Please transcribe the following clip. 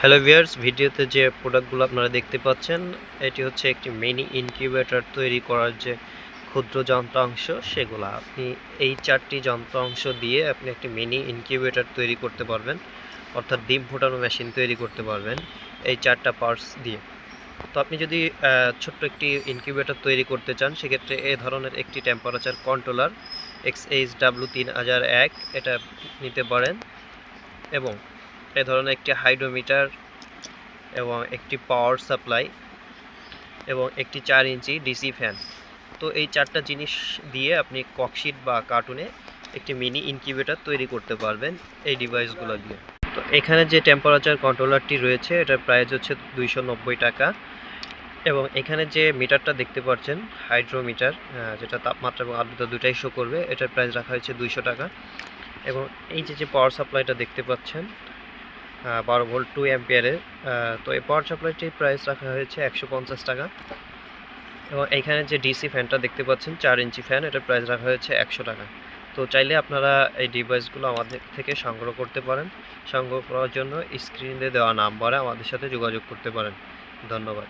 Hello viewers ভিডিওতে যে প্রোডাক্টগুলো আপনারা দেখতে পাচ্ছেন, এটি হচ্ছে একটি মিনি ইনকিউবেটর তৈরি করার যে ক্ষুদ্র যন্ত্রাংশ, সেগুলো। আপনি এই চারটি যন্ত্রাংশ দিয়ে আপনি একটি মিনি ইনকিউবেটর তৈরি করতে পারবেন, অর্থাৎ ডিম ফোটানো মেশিন তৈরি করতে পারবেন এই চারটা পার্টস দিয়ে। তো আপনি যদি ছোট্ট একটি ইনকিউবেটর তৈরি করতে চান, সেক্ষেত্রে এই ধরনের একটি temperature controller X H W তিন হাজার এক এটা নিতে পারেন এবং এ ধরনের একটি হাইড্রোমিটার এবং একটি পাওয়ার সাপ্লাই এবং একটি চার ইঞ্চি ডিসি ফ্যান তো এই চারটা জিনিস দিয়ে আপনি ককশিট বা কার্টুনে একটি মিনি ইনকিউবেটর তৈরি করতে পারবেন এই ডিভাইসগুলো দিয়ে। তো এখানে যে টেম্পারেচার কন্ট্রোলারটি রয়েছে, এটার প্রাইস হচ্ছে দুইশো নব্বই টাকা এবং এখানে যে মিটারটা দেখতে পাচ্ছেন হাইড্রোমিটার যেটা তাপমাত্রা এবং আর্দ্রতা দুটাই শো করবে, এটার প্রাইস রাখা হয়েছে দুইশো টাকা। এবং এই যে যে পাওয়ার সাপ্লাইটা দেখতে পাচ্ছেন বারো ভোল্ট টু অ্যাম্পিয়ারের তো এই পাওয়ার সাপ্লাইটির প্রাইস রাখা হয়েছে একশো পঞ্চাশ টাকা। এবং এইখানে যে ডিসি ফ্যানটা দেখতে পাচ্ছেন, চার ইঞ্চি ফ্যান এটার প্রাইস রাখা হয়েছে একশো টাকা। তো চাইলে আপনারা এই ডিভাইসগুলো আমাদের থেকে সংগ্রহ করতে পারেন। সংগ্রহ করার জন্য স্ক্রিনে দেওয়া নাম্বারে আমাদের সাথে যোগাযোগ করতে পারেন। ধন্যবাদ।